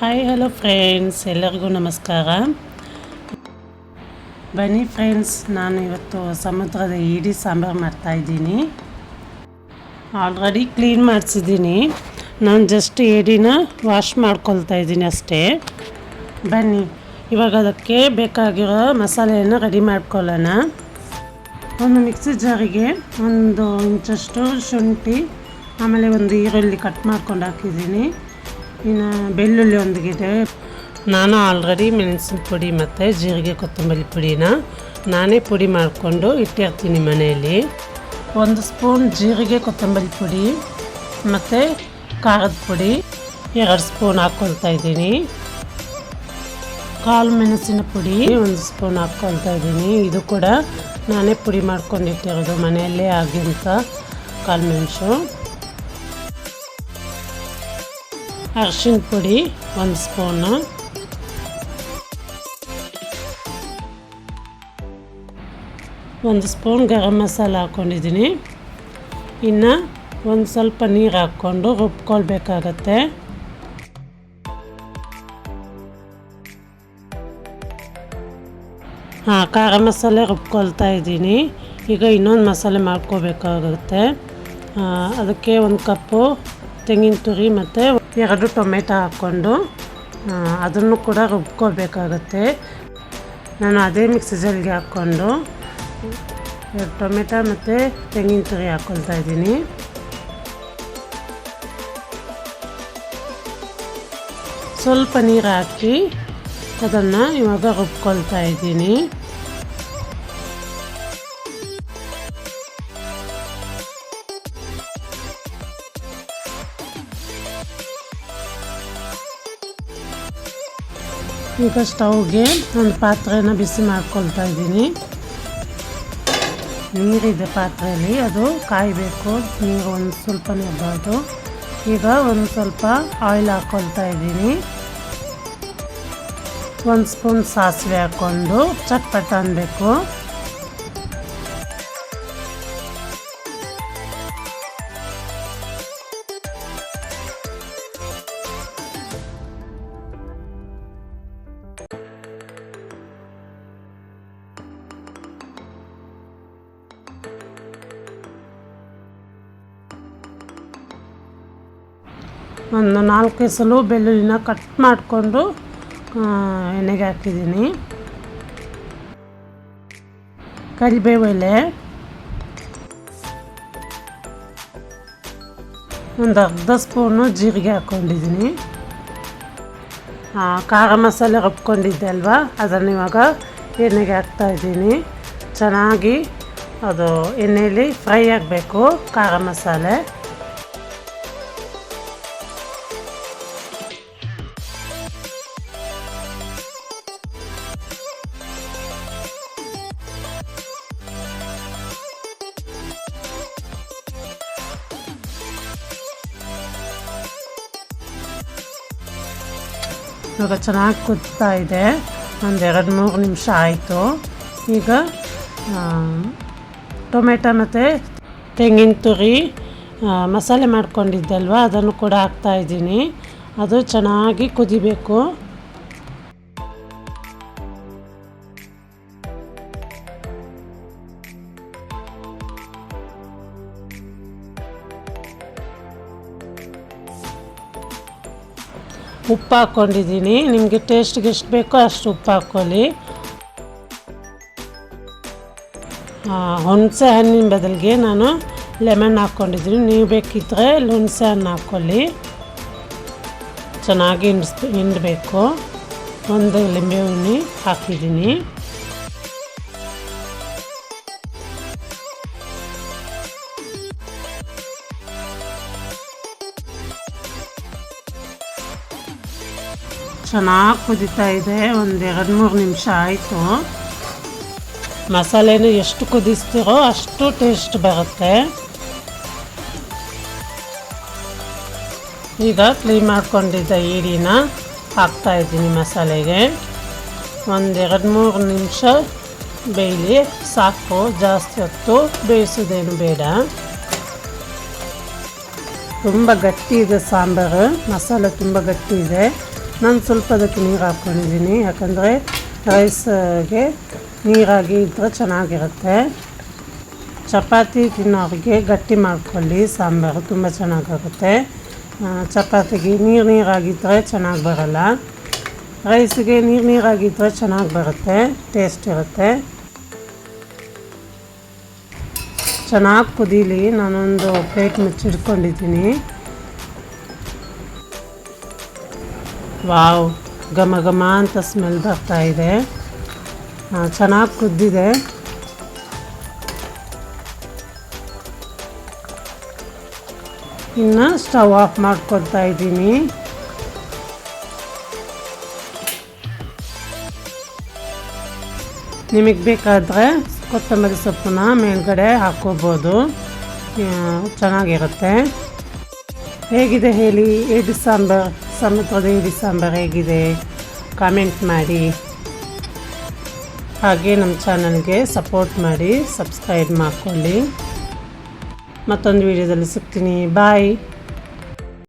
Hi hello friends ಎಲ್ಲರಿಗೂ ನಮಸ್ಕಾರ. ಬನ್ನಿ ಫ್ರೆಂಡ್ಸ್ ನಾನು ಇವತ್ತು ಸಮುದ್ರದ ಈಡಿ ಸಾಂಬಾರು ಮಾಡ್ತಾಯಿದ್ದೀನಿ ಆಲ್ರೆಡಿ ಕ್ಲೀನ್ ಮಾಡಿಸಿದ್ದೀನಿ. ನಾನು ಜಸ್ಟ್ ಏಡಿನ ವಾಶ್ ಮಾಡ್ಕೊಳ್ತಾ ಇದ್ದೀನಿ ಅಷ್ಟೇ. ಬನ್ನಿ, ಇವಾಗ ಅದಕ್ಕೆ ಬೇಕಾಗಿರೋ ಮಸಾಲೆಯನ್ನು ರೆಡಿ ಮಾಡ್ಕೊಳ್ಳೋಣ. ಒಂದು ಮಿಕ್ಸಿ ಜಾರಿಗೆ ಒಂದು ಇಂಚಷ್ಟು ಶುಂಠಿ, ಆಮೇಲೆ ಒಂದು ಈರುಳ್ಳಿ ಕಟ್ ಮಾಡ್ಕೊಂಡು ಹಾಕಿದ್ದೀನಿ. ಇನ್ನು ಬೆಳ್ಳುಳ್ಳಿ ಒಂದಿಗಿದೆ. ನಾನು ಆಲ್ರೆಡಿ ಮೆಣಸಿನ ಪುಡಿ ಮತ್ತು ಜೀರಿಗೆ ಕೊತ್ತಂಬರಿ ಪುಡಿನ ನಾನೇ ಪುಡಿ ಮಾಡಿಕೊಂಡು ಇಟ್ಟಿರ್ತೀನಿ ಮನೆಯಲ್ಲಿ. ಒಂದು ಸ್ಪೂನ್ ಜೀರಿಗೆ ಕೊತ್ತಂಬರಿ ಪುಡಿ ಮತ್ತು ಖಾರದ ಪುಡಿ ಎರಡು ಸ್ಪೂನ್ ಹಾಕ್ಕೊಳ್ತಾ ಇದ್ದೀನಿ. ಕಾಲು ಮೆಣಸಿನ ಪುಡಿ ಒಂದು ಸ್ಪೂನ್ ಹಾಕ್ಕೊಳ್ತಾ ಇದ್ದೀನಿ. ಇದು ಕೂಡ ನಾನೇ ಪುಡಿ ಮಾಡ್ಕೊಂಡಿಟ್ಟಿರೋದು ಮನೆಯಲ್ಲೇ ಆಗಿಂತ ಕಾಲು ಮೆಣಸು. ಅರ್ಶಿಣ ಪುಡಿ, ಒಂದು ಸ್ಪೂನು. ಒಂದು ಸ್ಪೂನ್ ಗರಂ ಮಸಾಲ ಹಾಕ್ಕೊಂಡಿದ್ದೀನಿ ಇನ್ನು ಒಂದು ಸ್ವಲ್ಪ ನೀರು ಹಾಕ್ಕೊಂಡು ರುಬ್ಕೊಳ್ಬೇಕಾಗತ್ತೆ. ಹಾಂ, ಖಾರ ಮಸಾಲೆ ರುಬ್ಕೊಳ್ತಾ ಇದ್ದೀನಿ. ಈಗ ಇನ್ನೊಂದು ಮಸಾಲೆ ಮಾಡ್ಕೋಬೇಕಾಗುತ್ತೆ. ಅದಕ್ಕೆ ಒಂದು ಕಪ್ಪು ತೆಂಗಿನ ತುರಿ ಮತ್ತು ಎರಡು ಟೊಮೆಟೊ ಹಾಕ್ಕೊಂಡು ಅದನ್ನು ಕೂಡ ರುಬ್ಕೋಬೇಕಾಗತ್ತೆ. ನಾನು ಅದೇ ಮಿಕ್ಸಿ ಜಲ್ಲಿಗೆ ಹಾಕ್ಕೊಂಡು ಎರಡು ಟೊಮೆಟೊ ಮತ್ತು ತೆಂಗಿನ ತುರಿ ಹಾಕ್ಕೊಳ್ತಾ ಇದ್ದೀನಿ. ಸ್ವಲ್ಪ ನೀರು ಹಾಕಿ ಅದನ್ನು ಇವಾಗ ರುಬ್ಕೊಳ್ತಾ ಇದ್ದೀನಿ. ಈಗ ಸ್ಟವ್ಗೆ ಒಂದು ಪಾತ್ರೆನ ಬಿಸಿ ಮಾಡ್ಕೊಳ್ತಾ ಇದ್ದೀನಿ. ನೀರಿದೆ ಪಾತ್ರೆಯಲ್ಲಿ, ಅದು ಕಾಯಬೇಕು. ನೀರು ಒಂದು ಸ್ವಲ್ಪ ಇರಬಾರ್ದು ಈಗ ಒಂದು ಸ್ವಲ್ಪ ಆಯಿಲ್ ಹಾಕ್ಕೊಳ್ತಾ ಇದ್ದೀನಿ. ಒಂದು ಸ್ಪೂನ್ ಸಾಸಿವೆ ಹಾಕ್ಕೊಂಡು ಚಟ್ಪಟ ಅನ್ಬೇಕು. ಒಂದು ನಾಲ್ಕು ಸಲ ಬೆಳ್ಳುಳ್ಳಿನ ಕಟ್ ಮಾಡಿಕೊಂಡು ಎಣ್ಣೆಗೆ ಹಾಕಿದ್ದೀನಿ. ಕರಿಬೇವು ಎಲೆ. ಒಂದು ಅರ್ಧ ಸ್ಪೂನು ಜೀರಿಗೆ ಹಾಕ್ಕೊಂಡಿದ್ದೀನಿ ಖಾರ ಮಸಾಲೆ ರುಬ್ಕೊಂಡಿದ್ದೆ ಅಲ್ವಾ? ಅದನ್ನು ಇವಾಗ ಎಣ್ಣೆಗೆ ಹಾಕ್ತಾಯಿದ್ದೀನಿ ಚೆನ್ನಾಗಿ ಅದು ಎಣ್ಣೆಯಲ್ಲಿ ಫ್ರೈ ಆಗಬೇಕು, ಖಾರ ಮಸಾಲೆ. ಇವಾಗ ಚೆನ್ನಾಗಿ ಕುದ್ತಾ ಇದೆ. ಒಂದು ಎರಡು, ಮೂರು ನಿಮಿಷ ಆಯಿತು. ಈಗ ಟೊಮೆಟೊ ಮತ್ತು ತೆಂಗಿನ ತುರಿ ಮಸಾಲೆ ಮಾಡ್ಕೊಂಡಿದ್ದಲ್ವ ಅದನ್ನು ಕೂಡ ಹಾಕ್ತಾಯಿದ್ದೀನಿ ಅದು ಚೆನ್ನಾಗಿ ಕುದಿಬೇಕು. ಉಪ್ಪು ಹಾಕ್ಕೊಂಡಿದ್ದೀನಿ. ನಿಮಗೆ ಟೇಸ್ಟ್ಗೆ ಎಷ್ಟು ಬೇಕೋ ಅಷ್ಟು ಉಪ್ಪು ಹಾಕ್ಕೊಳ್ಳಿ. ಹುಣಸೆ ಹಣ್ಣಿನ ಬದಲಿಗೆ ನಾನು ಲೆಮನ್ ಹಾಕ್ಕೊಂಡಿದ್ದೀನಿ. ನೀವು ಬೇಕಿದ್ದರೆ ಹುಣಸೆ ಹಣ್ಣು ಹಾಕ್ಕೊಳ್ಳಿ. ಚೆನ್ನಾಗಿ ಹಿಂಡಿಸ್ ಹಿಂಡಬೇಕು. ಒಂದು ಲಿಂಬೆ ಹುಣ್ಣಿ ಹಾಕಿದ್ದೀನಿ. ಚೆನ್ನಾಗಿ ಕುದೀತಾ ಇದೆ, ಒಂದು ಎರಡು ಮೂರು ನಿಮಿಷ ಆಯಿತು. ಮಸಾಲೆನೂ ಎಷ್ಟು ಕುದಿಸ್ತೀರೋ ಅಷ್ಟು ಟೇಸ್ಟ್ ಬರುತ್ತೆ. ಈಗ ಕ್ಲೀನ್ ಮಾಡ್ಕೊಂಡಿದ್ದ ಈಡಿನ ಹಾಕ್ತಾಯಿದ್ದೀನಿ ಮಸಾಲೆಗೆ. ಒಂದು ಎರಡು ಮೂರು ನಿಮಿಷ ಬೇಯಲಿ, ಸಾಕು, ಜಾಸ್ತಿ ಹೊತ್ತು ಬೇಯಿಸೋದೇನು ಬೇಡ. ತುಂಬ ಗಟ್ಟಿ ಇದೆ ಸಾಂಬಾರು, ಮಸಾಲೆ ತುಂಬ ಗಟ್ಟಿ ಇದೆ. ನಾನು ಸ್ವಲ್ಪ ಅದಕ್ಕೆ ನೀರು ಹಾಕ್ಕೊಂಡಿದ್ದೀನಿ. ಯಾಕಂದರೆ ರೈಸ್ಗೆ ನೀರಾಗಿ ಇದ್ದರೆ ಚೆನ್ನಾಗಿರುತ್ತೆ. ಚಪಾತಿ ತಿನ್ನೋರಿಗೆ ಗಟ್ಟಿ ಮಾಡ್ಕೊಳ್ಳಿ. ಸಾಂಬಾರು ತುಂಬ ಚೆನ್ನಾಗಾಗುತ್ತೆ. ಚಪಾತಿಗೆ ನೀರು ನೀರಾಗಿದ್ದರೆ ಚೆನ್ನಾಗಿ ಬರಲ್ಲ. ರೈಸ್ಗೆ ನೀರು ನೀರಾಗಿದ್ದರೆ ಚೆನ್ನಾಗಿ ಬರುತ್ತೆ. ಟೇಸ್ಟ್ ಇರುತ್ತೆ. ಚೆನ್ನಾಗಿ ಕುದೀಲಿ. ನಾನೊಂದು ಪ್ಲೇಟ್ ಮುಚ್ಚಿಡ್ಕೊಂಡಿದ್ದೀನಿ ವಾವ್ ಘಮ ಘಮ ಅಂತ ಸ್ಮೆಲ್ ಬರ್ತಾ ಇದೆ. ಚೆನ್ನಾಗಿ ಕುದ್ದಿದೆ. ಇನ್ನು ಸ್ಟವ್ ಆಫ್ ಮಾಡ್ಕೊಳ್ತಾ ಇದ್ದೀನಿ. ನಿಮಗೆ ಬೇಕಾದರೆ ಕೊತ್ತಂಬರಿ ಸೊಪ್ಪನ್ನ ಮೇಲ್ಗಡೆ ಹಾಕ್ಕೋಬೋದು ಆ, ಚೆನ್ನಾಗಿರುತ್ತೆ. ಹೇಗಿದೆ ಹೇಳಿ ಎಡ್ ಸಾಂಬಾರ್? ಸಮುದ್ರದ ಹಿಡಿ ಸಾಂಬಾರು ಹೇಗಿದೆ? ಕಾಮೆಂಟ್ ಮಾಡಿ. ಹಾಗೆ ನಮ್ಮ ಚಾನಲ್ಗೆ ಸಪೋರ್ಟ್ ಮಾಡಿ ಸಬ್ಸ್ಕ್ರೈಬ್ ಮಾಡ್ಕೊಳ್ಳಿ. ಮತ್ತೊಂದು ವಿಡಿಯೋದಲ್ಲಿ ಸಿಗ್ತೀನಿ. ಬಾಯ್